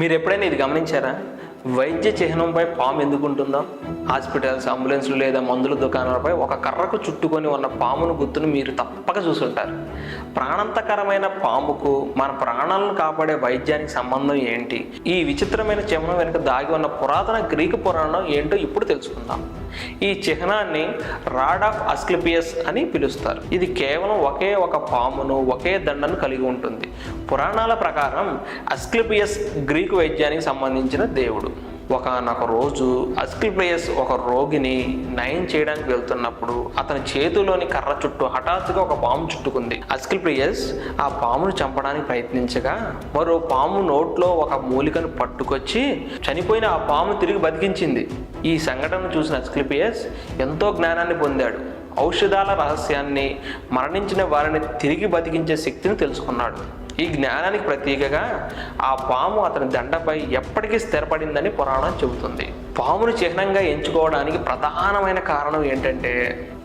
మీరు ఎప్పుడైనా ఇది గమనించారా? వైద్య చిహ్నంపై పాము ఎందుకు ఉంటుందో? హాస్పిటల్స్ అంబులెన్స్లు లేదా మందుల దుకాణాలపై ఒక కర్రకు చుట్టుకొని ఉన్న పామును గుర్తును మీరు తప్పక చూసుంటారు. ప్రాణాంతకరమైన పాముకు మన ప్రాణాలను కాపాడే వైద్యానికి సంబంధం ఏంటి? ఈ విచిత్రమైన చిహ్నం వెనుక దాగి ఉన్న పురాతన గ్రీకు పురాణం ఏంటో ఇప్పుడు తెలుసుకుందాం. ఈ చిహ్నాన్ని రాడ్ ఆఫ్ అస్క్లిపియస్ అని పిలుస్తారు. ఇది కేవలం ఒకే ఒక పామును ఒకే దండను కలిగి ఉంటుంది. పురాణాల ప్రకారం అస్క్లిపియస్ గ్రీకు వైద్యానికి సంబంధించిన దేవుడు. ఒకనొక రోజు అస్క్లిపియస్ ఒక రోగిని నయం చేయడానికి వెళ్తున్నప్పుడు అతని చేతిలోని కర్ర చుట్టూ హఠాత్తుగా ఒక పాము చుట్టుకుంది. అస్క్లిపియస్ ఆ పామును చంపడానికి ప్రయత్నించగా మరో పాము నోట్లో ఒక మూలికను పట్టుకొచ్చి చనిపోయిన ఆ పాము తిరిగి బతికించింది. ఈ సంఘటన చూసిన అస్క్లిపియస్ ఎంతో జ్ఞానాన్ని పొందాడు. ఔషధాల రహస్యాన్ని మరణించిన వారిని తిరిగి బతికించే శక్తిని తెలుసుకున్నాడు. ఈ జ్ఞానానికి ప్రతీకగా ఆ పాము అతని దండపై ఎప్పటికీ స్థిరపడిందని పురాణం చెబుతుంది. పామును చిహ్నంగా ఎంచుకోవడానికి ప్రధానమైన కారణం ఏంటంటే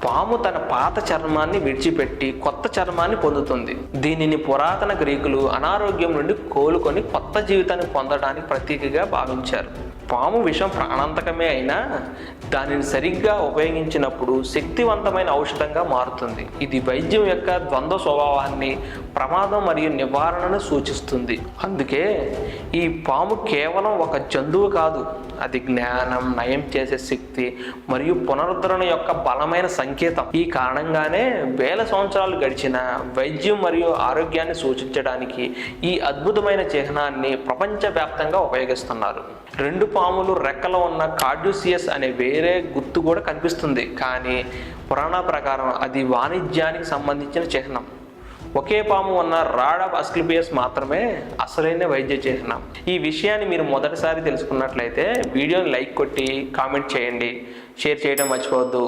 పాము తన పాత చర్మాన్ని విడిచిపెట్టి కొత్త చర్మాన్ని పొందుతుంది. దీనిని పురాతన గ్రీకులు అనారోగ్యం నుండి కోలుకొని కొత్త జీవితాన్ని పొందడానికి ప్రతీకగా భావించారు. పాము విషం ప్రాణాంతకమే అయినా దానిని సరిగ్గా ఉపయోగించినప్పుడు శక్తివంతమైన ఔషధంగా మారుతుంది. ఇది వైద్యం యొక్క ద్వంద్వ స్వభావాన్ని ప్రమాదం మరియు నివారణను సూచిస్తుంది. అందుకే ఈ పాము కేవలం ఒక జంతువు కాదు అది జ్ఞానం నయం చేసే శక్తి మరియు పునరుద్ధరణ యొక్క బలమైన సంకేతం. ఈ కారణంగానే వేల సంవత్సరాలు గడిచిన వైద్యం మరియు ఆరోగ్యాన్ని సూచించడానికి ఈ అద్భుతమైన చిహ్నాన్ని ప్రపంచవ్యాప్తంగా ఉపయోగిస్తున్నారు. రెండు పాములు రెక్కలో ఉన్న కార్డ్యూసియస్ అనే వేరే గుర్తు కూడా కనిపిస్తుంది. కానీ పురాణ ప్రకారం అది వాణిజ్యానికి సంబంధించిన చిహ్నం. ఒకే పాము ఉన్న రాడ్ ఆఫ్ అస్క్లిపియస్ మాత్రమే అసలైన వైద్య చిహ్నం. ఈ విషయాన్ని మీరు మొదటిసారి తెలుసుకున్నట్లయితే వీడియోని లైక్ కొట్టి కామెంట్ చేయండి. షేర్ చేయడం మర్చిపోవద్దు.